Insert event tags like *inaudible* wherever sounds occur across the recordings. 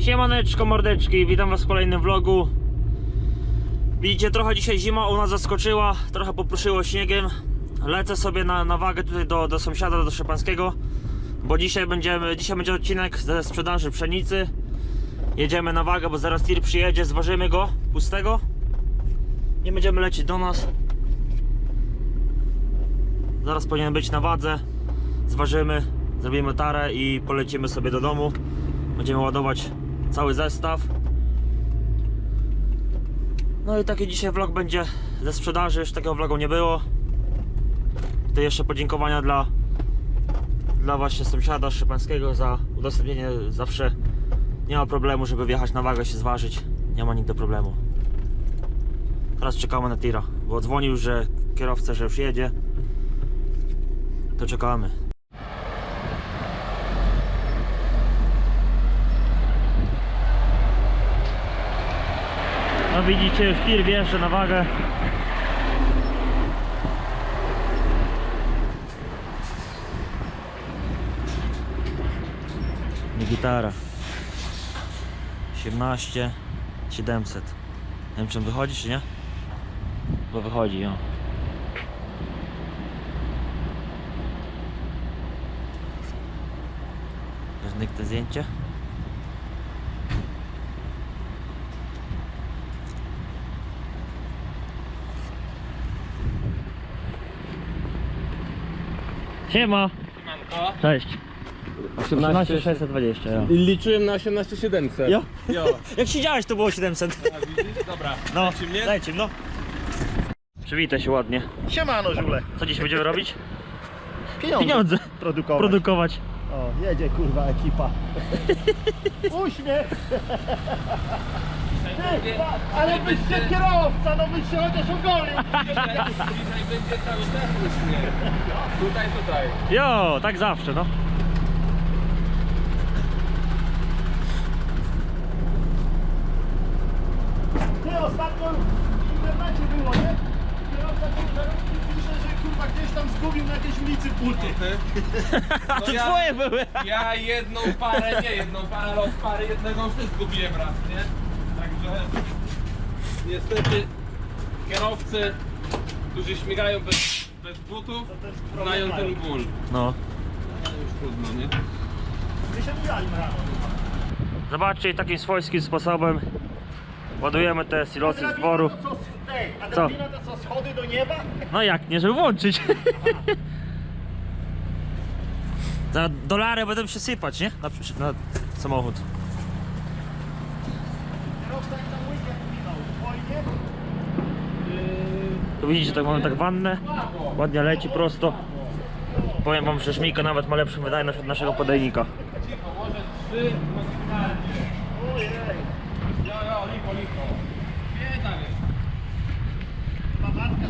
Siemaneczko mordeczki, witam was w kolejnym vlogu. Widzicie, trochę dzisiaj zima u nas zaskoczyła, trochę popruszyło śniegiem. Lecę sobie na, na wagę tutaj do, do sąsiada, do Szepańskiego Bo dzisiaj będziemy, dzisiaj będzie odcinek ze sprzedaży pszenicy. Jedziemy na wagę, bo zaraz tir przyjedzie, zważymy go, pustego. Nie będziemy lecieć do nas. Zaraz powinien być na wadze. Zważymy, zrobimy tarę i polecimy sobie do domu. Będziemy ładować cały zestaw. No i taki dzisiaj vlog będzie ze sprzedaży, już takiego vlogu nie było. To jeszcze podziękowania dla dla właśnie sąsiada Szypańskiego za udostępnienie zawsze nie ma problemu, żeby wjechać na wagę się zważyć. Nie ma nigdy problemu. Teraz czekamy na tira, bo dzwonił, że kierowca, że już jedzie. To czekamy. No widzicie, już tir wjeżdża na wagę. Nie gitara. 18 700. Nie wiem czy on wychodzi czy nie? Bo wychodzi, jo. Zniknę zdjęcie. Siema. Manko. Cześć. 18 18620, jo. Liczyłem na 18700. Jo? Jo. *laughs* Jak siedziałeś to było 700. A widzisz? Dobra. No, Dajcie mnie? dajcie, no. Przywitaj się ładnie. Siemano żule. Co dziś będziemy robić? Pieniądze. Pieniądze Produkować. produkować. o, jedzie kurwa ekipa. *laughs* Uśmiech. Ty, ale byście kierowca, no byście chociaż ogolił. Dzisiaj będzie cały czas uśmiech. Tutaj, tutaj. Jo, tak zawsze, no. Ty ostatnio w internecie było, nie? Kierowca ciężarówki pisze, że kurwa gdzieś tam zgubił na jakiejś ulicy buty. A to *laughs* ja- twoje były. Ja jedną parę, nie jedną parę, ale od pary jednego już też zgubiłem raz, nie? Także niestety kierowcy, którzy śmigają bez, bez butów, znają ten ból. No. Ale już trudno, nie? Rano. Zobaczcie, takim swojskim sposobem ładujemy te silosy z dworu. A Co? drabina to co, schody do nieba? No jak, nie, żeby włączyć. *laughs* Za dolary będą się sypać, nie? Na, na samochód. Kierowca jak tam weekend minął, fajnie. Tu widzicie, tak mamy tak wannę. Ładnie leci prosto. Powiem wam, że szmijka nawet ma lepszą wydajność od naszego podajnika.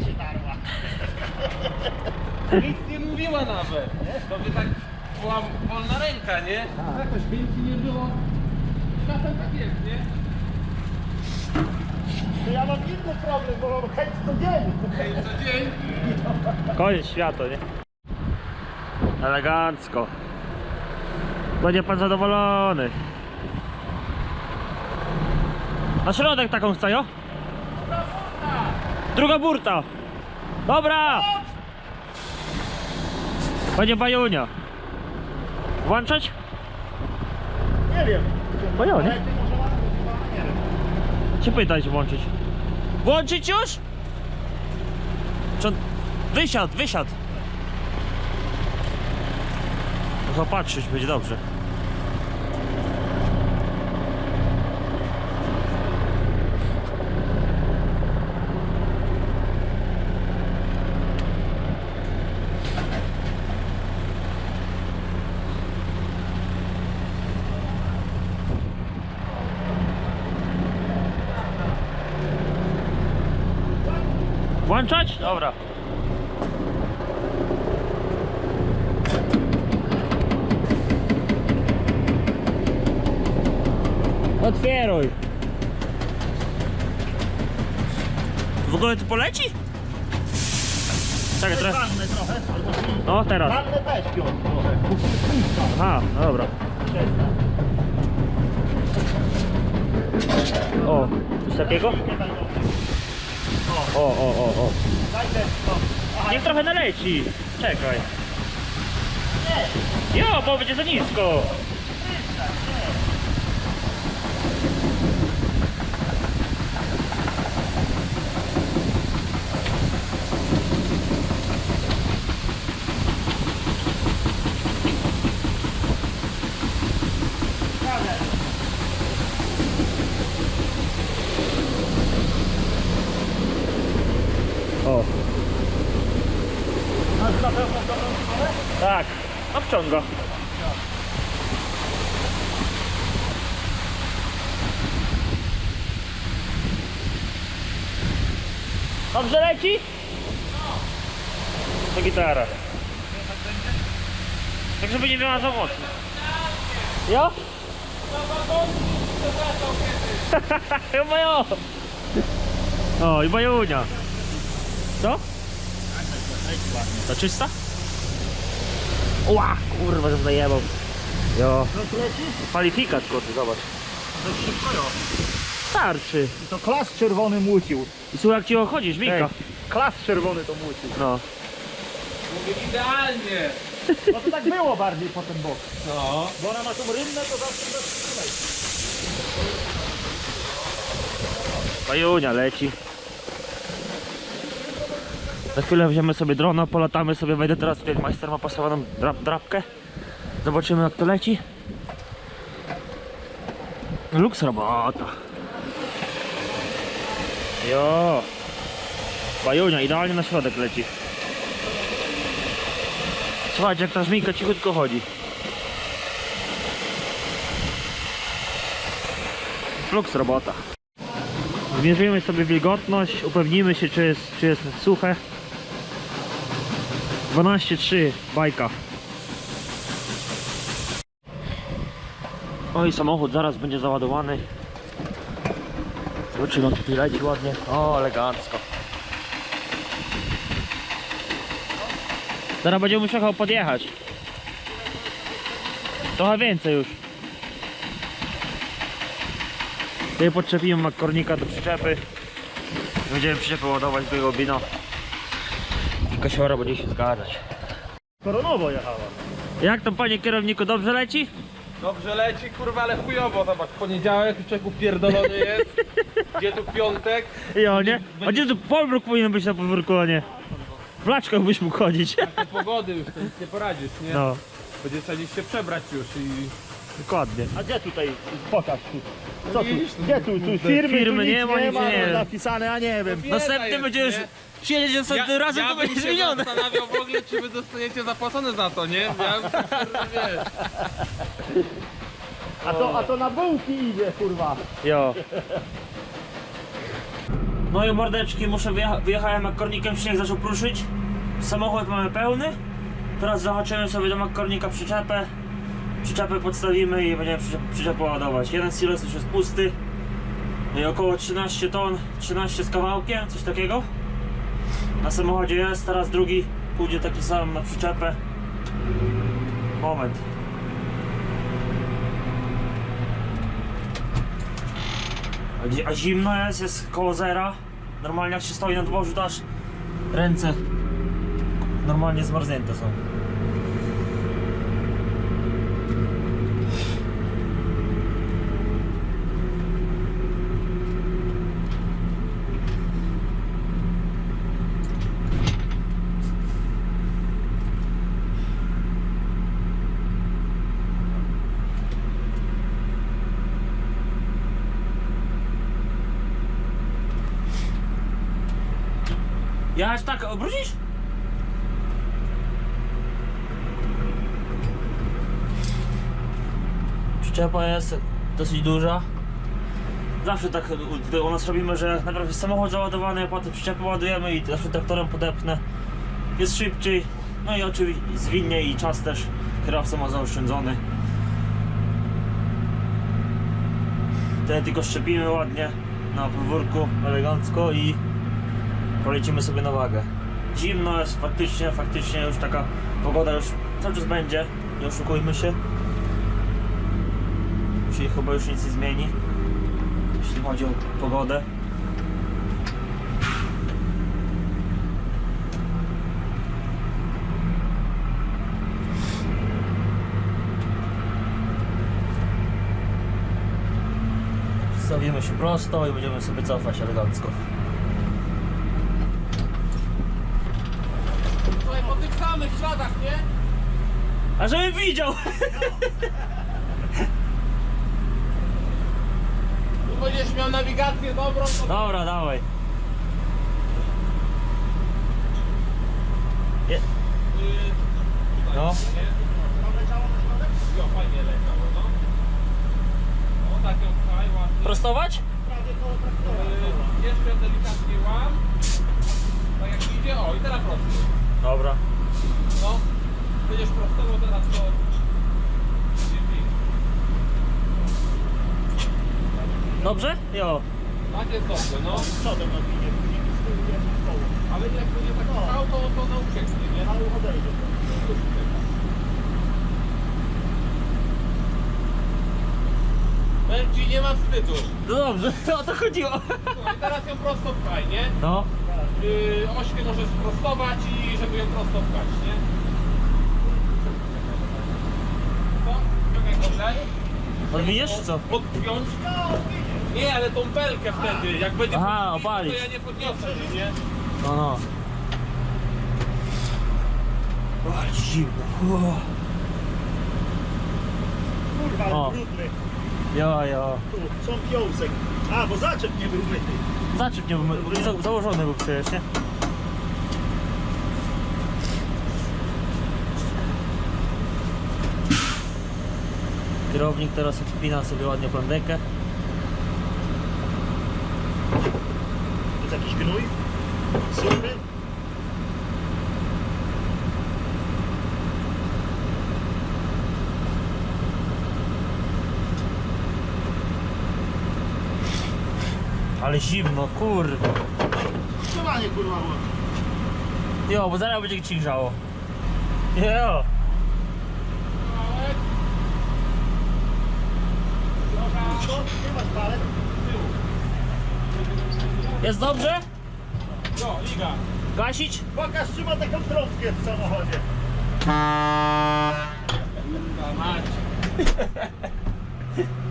Się darła. Nic nie mówiła nawet. To by tak była wolna ręka, nie? Jakoś więcej nie było. Czasem tak jest, nie? To ja mam inny problem, bo mam chęć codziennie. Ej, co dzień. Koniec świata, nie? Elegancko. Będzie pan zadowolony. Na środek taką chcę, jo? Druga burta. Dobra. Będzie bajunia. Włączać? Nie wiem. Bo ja, nie? Ale ty może ładnie, chyba, nie Czy pytać włączyć? Włączyć już? Czy on... Wysiadł, wysiadł. Można patrzeć, będzie dobrze. Włączać? Dobra. Otwieruj. W ogóle tu poleci? Czekaj, teraz. Trochę, albo ci- O, teraz. Wannę trochę. Aha, no dobra. O, coś takiego? O, o, o, o. Niech trochę naleci. Czekaj. Jo, bo będzie za nisko. Na pewno dobrą stronę? Tak, obciąga. Dobrze leci? To gitara. Tak żeby nie miała za mocno. Jo? *laughs* Chyba jo. O i bajunia. Co? To czysta? Ła, kurwa, że zajebał. Jo. No leci? Kwalifikat, kurde, zobacz. To szybko jo. Starczy. I to klas czerwony młócił. I słuchaj, jak cicho chodzisz, Mika. Ej, klas czerwony to młócił. No. Mówię idealnie. No to tak było bardziej po ten bok. No. Bo ona ma tą rynnę, to zawsze zatrzymaj. Bajunia leci. Za chwilę weźmiemy sobie drona, polatamy sobie, wejdę teraz tutaj, majster ma pasowaną drap, drapkę. Zobaczymy jak to leci. Luks robota. Jo. Bajunia, idealnie na środek leci. Słuchajcie, jak ta żmijka cichutko chodzi. Flux robota. Zmierzymy sobie wilgotność, upewnimy się czy jest, czy jest suche. 12,3 bajka. Oj, samochód zaraz będzie załadowany. Zobaczymy, jak tutaj leci ładnie. O, elegancko. Zaraz będzie musiał podjechać. Trochę więcej już. Tutaj podczepimy makornika do przyczepy. Będziemy przyczepę ładować do jego bino. Kasiora będzie się zgadzać. Koronowo jechała. Jak tam panie kierowniku, dobrze leci? Dobrze leci, kurwa, ale chujowo. Zobacz, poniedziałek, człowieku pierdolony jest. Gdzie tu piątek? Jo, nie? A gdzie tu polbruk powinien być na podwórku, a nie? W laczkach byś mógł chodzić. Te pogody już, to nic nie poradzisz, nie? No, Będzie trzeba gdzieś się przebrać już i... dokładnie. A gdzie tutaj? Pokaż tu. Co tu? Gdzie tu? Tu firmy, Firmy tu nie nic ma, nie nic ma, nie no, ma. napisane, a nie wiem. Bieda Następny jest, będzie już... nie? Przyjedziesz następnym razem, to bym będzie się zmienione. zastanawiał w ogóle, czy wy dostaniecie zapłacone za to, nie? Ja bym, kurwa, wiesz. A to, a to na bułki idzie, kurwa. Jo. No i mordeczki, muszę wyjecha wyjechałem makornikiem, śnieg zaczął pruszyć. Samochód mamy pełny. Teraz zahaczymy sobie do makornika przyczepę. Przyczepę podstawimy i będziemy przyczep przyczepę ładować. Jeden silos już jest pusty. I około 13 ton, 13 z kawałkiem, coś takiego. Na samochodzie jest, teraz drugi pójdzie taki sam na przyczepę. Moment. A zimno jest, jest koło zera. Normalnie jak się stoi na dworzu, to aż ręce normalnie zmarznięte są. Tak obrócisz? Przyczepa jest dosyć duża. Zawsze tak u nas robimy, że najpierw jest samochód załadowany, a potem przyczepę ładujemy i zawsze traktorem podepnę. Jest szybciej, no i oczywiście zwinnie i czas też kierowca ma zaoszczędzony. Wtedy tylko szczepimy ładnie na podwórku, elegancko i polecimy sobie na wagę. Zimno jest faktycznie, faktycznie już taka pogoda już cały czas będzie, nie oszukujmy się. Czyli chyba już nic nie zmieni. jeśli chodzi o pogodę. Stawimy się prosto i będziemy sobie cofać elegancko. Słuchaj, po tych samych śladach, nie? A żebym widział! Tu będziesz miał nawigację dobrą, to... Dobra, dawaj. Je, tutaj, No. nie? Tam leciało na środek? Jo, fajnie leciało, no. O, tak ją pchaj, ładnie. prostować? Jeszcze delikatnie łam. Tak jak idzie, o i teraz prosto. Dobra. No, będziesz prostował teraz to... Dobrze? Jo. Tak jest dobrze, no. Przodem odwinie, później z tyłu jedno w koło. Ale jak będzie tak No. pchał, to, to na ucieknie, nie? Ale odejdzie. Powiem ci, nie ma wstydu. No dobrze, *laughs* o to chodziło. Słuchaj, teraz ją prosto pchaj, nie? No. Yy, ośkę możesz sprostować i żeby ją prosto pchać, nie? Co? Czekaj, dobrze? Odwiniesz czy co? Podpiąć? No. Nie, ale tą belkę wtedy, jak będzie Aha, opalić. to ja nie podniosę, nie? No, no. O, ale zimno. O. Kurwa, ale O. brudny. Jo, jo. Tu, są piąsek. A, bo zaczep nie był myty. Zaczep nie, był- za, założony był przecież, nie? Kierownik teraz odpina sobie ładnie plandekę. To jest jakiś gnój? Suchy? Ale zimno, kurde. Skrzywanie kurwa włącz. Jo, bo zaraz będzie ci grzało. Jo. Jest dobrze? Jo, liga. Gasić? Pokaż czy ma taką trąbkę w samochodzie. *laughs* Mać. *laughs*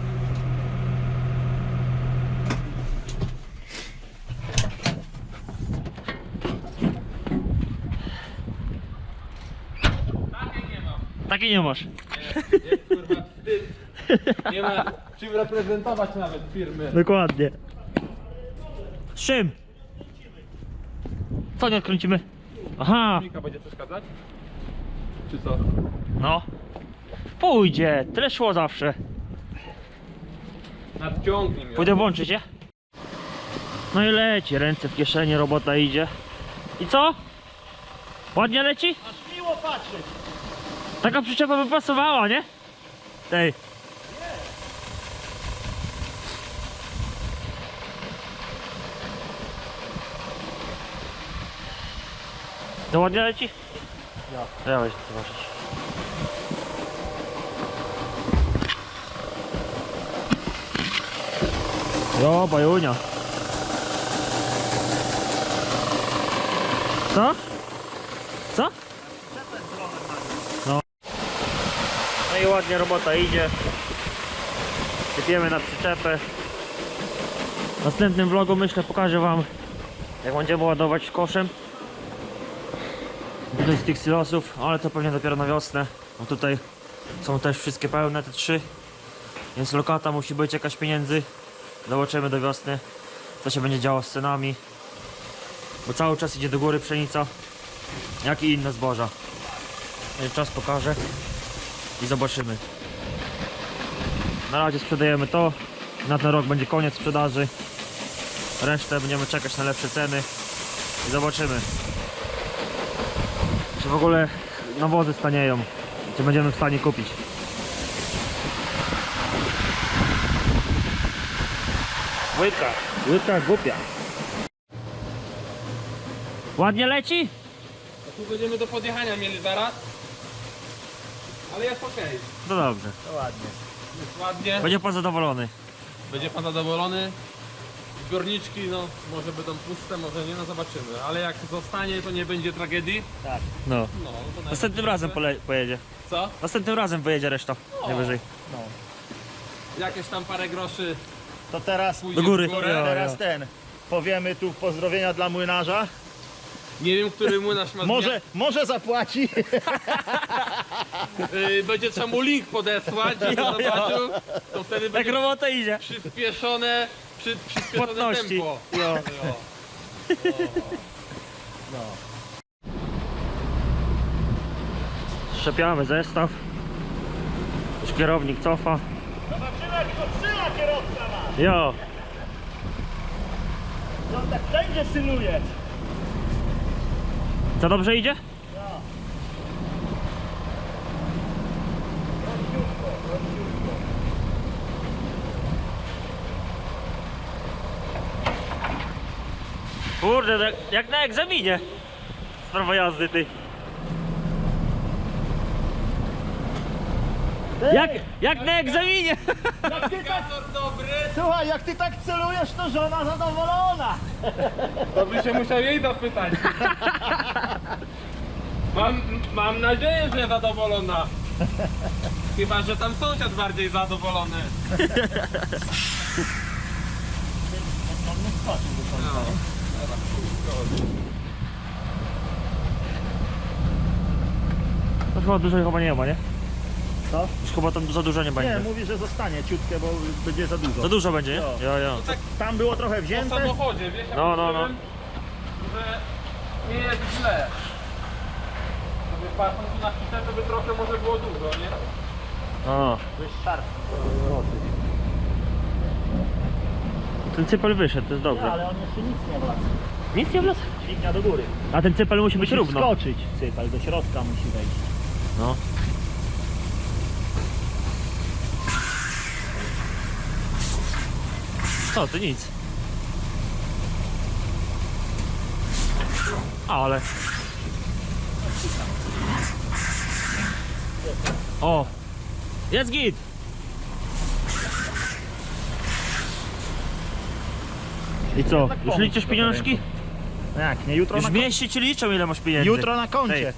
nie masz. Nie, jest kurwa wstyd. Nie ma czym reprezentować nawet firmy. Dokładnie. Z czym? Co nie odkręcimy? Aha, Mika będzie przeszkadzać? Czy co? no. Pójdzie, tyle szło zawsze. Nadciągnij mnie. Pójdę włączyć, je? No i leci, ręce w kieszeni, robota idzie. I co? Ładnie leci? Aż miło patrzeć. Taka przyczepa by pasowała, nie? Tej. To ładnie leci? Ja. Ja weź zobaczyć. Jo, bajunia. Co? Co? No i ładnie robota idzie. Sypiemy na przyczepę. W następnym vlogu myślę pokażę wam jak będziemy ładować koszem. Tutaj z tych silosów, ale to pewnie dopiero na wiosnę. Bo tutaj są też wszystkie pełne, te trzy. Więc lokata musi być jakaś pieniędzy. Zobaczymy do wiosny co się będzie działo z cenami. Bo cały czas idzie do góry pszenica, jak i inne zboża. Czas pokażę i zobaczymy. Na razie sprzedajemy to. Na ten rok będzie koniec sprzedaży. Resztę będziemy czekać na lepsze ceny i zobaczymy. Czy w ogóle nawozy stanieją. Czy będziemy w stanie kupić. Łyka, łyka głupia. Ładnie leci? A tu będziemy do podjechania mieli zaraz. Ale jest okej. No dobrze. To ładnie. Jest ładnie. Będzie pan zadowolony. Będzie pan zadowolony? Zbiorniczki, no może będą puste, może nie, no zobaczymy. Ale jak zostanie, to nie będzie tragedii. Tak. No. No, no to Następnym najważniejsze. razem pole, pojedzie. Co? Następnym razem pojedzie reszta. Najwyżej. No. Jakieś tam parę groszy To teraz, Do góry. w górę. Teraz ten. Powiemy tu pozdrowienia dla młynarza. Nie wiem, który młynarz ma Może, może zapłaci. Yy, będzie trzeba mu link podesłać, żeby zobaczył. To wtedy Jak będzie robota idzie. przyspieszone, przy, przyspieszone Płatności. tempo. Jo. Jo. No. Szczepiamy zestaw. Już kierownik cofa. Zobaczymy jak to syna kierowca ma. Jo. No tak wszędzie synuje. Co dobrze idzie? No. Kurde, jak, jak na egzaminie. Sprawa jazdy ty. Jak, jak na egzaminie. jak ty tak, dobry, słuchaj, jak ty tak celujesz, to żona zadowolona. to by się musiał jej zapytać. Mam, mam nadzieję, że zadowolona. Chyba, że tam sąsiad bardziej zadowolony. Końca. To chyba dużo chyba nie ma, nie? Co? Już chyba tam za dużo nie Nie, będzie. mówi, że zostanie ciutkę, bo będzie za dużo. Za dużo będzie, nie? Jo. Jo, jo. Tak Tam było trochę w wzięte. samochodzie, wiesz, ja No, no, myślałem, że nie jest źle. Sobie patrząc tu na kitę, to by trochę może było dużo, nie? To jest szarp. ten cypel wyszedł, to jest Nie, dobrze. ale on jeszcze nic nie wlazł. Nic nie wlazł. Dźwignia do góry. A ten cypel musi być Musi równo. skoczyć cypel, do środka musi wejść. No. Co, to nic. Ale. O! Jest git! I co? Tak Już pomóc liczysz pieniążki? No jak, nie jutro Już na, kon- mieści czy liczą ile masz pieniędzy? jutro na koncie. Ej.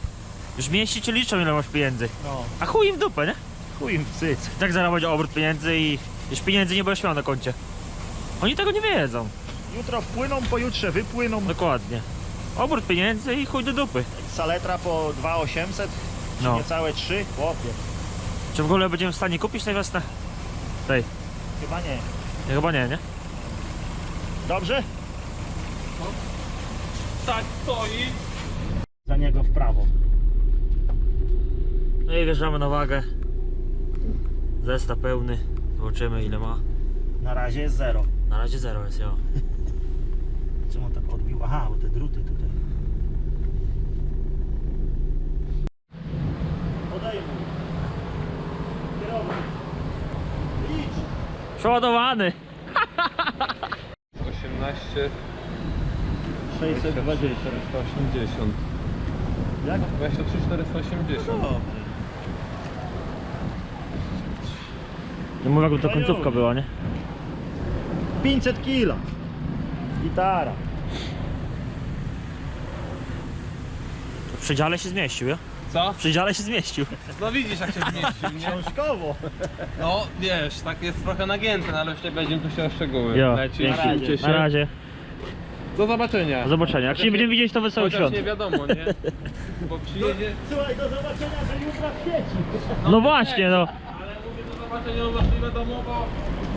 Już mieści czy liczą ile masz pieniędzy? No, A chuj im w dupę, nie? chuj im w cyc. Tak będzie obrót pieniędzy i już pieniędzy nie będziesz miał na koncie. Oni tego nie wiedzą. Jutro wpłyną, pojutrze wypłyną. Dokładnie. Obrót pieniędzy i chuj do dupy. Saletra po 2800, No. niecałe 3, chłopie. Czy w ogóle będziemy w stanie kupić na wiosnę? Tej. Chyba nie. Nie, chyba nie, nie? Dobrze? Tak stoi. Za niego w prawo. No i wjeżdżamy na wagę. Zestaw pełny. Zobaczymy ile ma. Na razie jest zero. Na razie zero jest, jo. *laughs* Czemu tak odbił? Aha, bo te druty tutaj. Podejmuj. Kierownik. Idź. Przeładowany! 18, 620. 480. Jak? 23, 480. Dobrze. Nie mówię jakby to końcówka była, nie? 500 kilo. Gitara. W przedziale się zmieścił, ja? Co? W przedziale się zmieścił. No widzisz jak się zmieścił, nie? Książkowo. No wiesz, tak jest trochę nagięte, no ale już nie będziemy tu się o szczegóły. Jo, Leci, dzięki. trzymajcie się. Na razie. Do zobaczenia. Do zobaczenia. Jak się nie będziemy widzieć, to wesołych Chociaż świąt. nie wiadomo, nie? Bo przyjedzie... Słuchaj, do zobaczenia, że jutro w sieci. No właśnie, no. Ale mówię do zobaczenia, no właśnie nie wiadomo, bo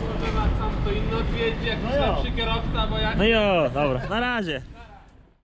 może nas kto inny odwiedzi, jakiś No lepszy kierowca, bo jak... No jo, dobra. Na razie.